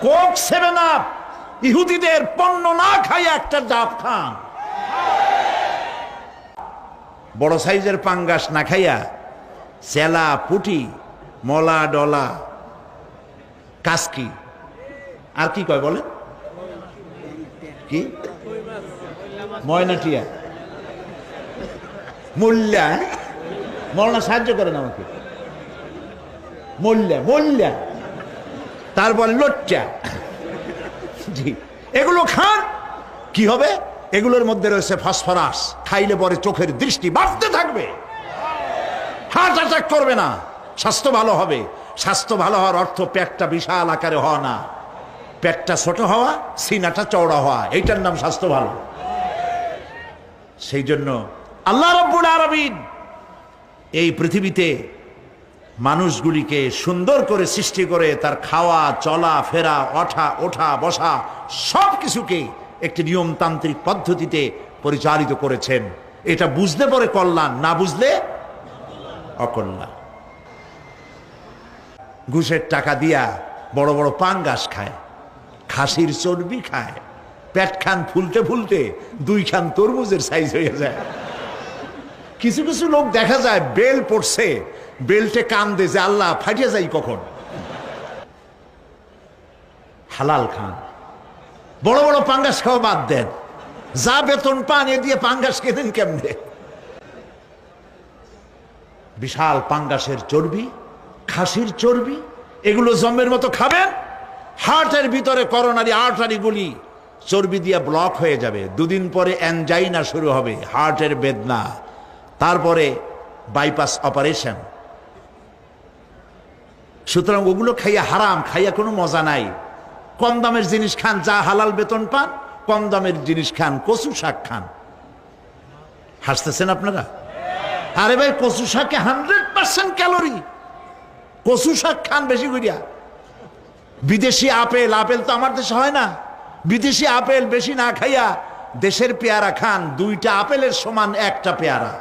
Coke seven up. ইহুদিদের পণ্য না খাইয়া একটা ডাব খান। বড় সাইজের পাঙ্গাস না খাইয়া চেলা পুটি, মলা, ডলা, কাসকি। আর কি কয় বলেন? কি? ময়নাটিয়া। মূল্যা মরনা সাহায্য করেন আমাকে। মূল্যা মূল্যা তারপর লোচ্চা জি। এগুলো খান, কি হবে? এগুলোর মধ্যে রয়েছে ফসফরাস। খাইলে পরে চোখের দৃষ্টি বাড়তে থাকবে। হার্ট অ্যাটাক করবে না, স্বাস্থ্য ভালো হবে। স্বাস্থ্য ভালো হওয়ার অর্থ পেটটা বিশাল আকারে হওয়া না। পেটটা ছোট হওয়া, সিনাটা চওড়া হওয়া, এইটার নাম স্বাস্থ্য ভালো। সেই জন্য আল্লাহ রব্বুল আরবিন এই পৃথিবীতে মানুষগুলিকে সুন্দর করে সৃষ্টি করে তার খাওয়া, চলা, ফেরা, ওঠা ওঠা, বসা সব কিছুকে একটি নিয়মতান্ত্রিক পদ্ধতিতে পরিচালিত করেছেন। এটা বুঝলে পরে কল্যাণ, না বুঝলে অকল্যাণ। ঘুষের টাকা দিয়া বড় বড় পাঙ্গাস খায়, খাসির চর্বি খায়, পেট খান ফুলতে ফুলতে দুই খান তরমুজের সাইজ হয়ে যায়। কিছু কিছু লোক দেখা যায়, বেল পড়ছে বেল্টে কান দে যে আল্লাহ ফাটিয়ে যাই কখন। হালাল খান। বড় বড় পাঙ্গাস খাওয়া বাদ দেন। যা বেতন পান এ দিয়ে পাঙ্গাস কেনেন কেমনে? বিশাল পাঙ্গাসের চর্বি, খাসির চর্বি, এগুলো জম্মের মতো খাবেন, হার্টের ভিতরে করোনারি আর্টারিগুলি চর্বি দিয়ে ব্লক হয়ে যাবে। দুদিন পরে অ্যানজাইনা শুরু হবে, হার্টের বেদনা। তারপরে বাইপাস অপারেশন। সুতরাং ওগুলো খাইয়া হারাম, খাইয়া কোনো মজা নাই। কম দামের জিনিস খান, যা হালাল বেতন পান, কম দামের জিনিস খান, কচু শাক খান। হাসতেছেন আপনারা? আরে ভাই, কচু শাকে হান্ড্রেড পার্সেন্ট ক্যালোরি। কচু শাক খান বেশি করিয়া বিদেশি আপেল আপেল তো আমার দেশে হয় না। বিদেশি আপেল বেশি না খাইয়া দেশের পেয়ারা খান, দুইটা আপেলের সমান একটা পেয়ারা।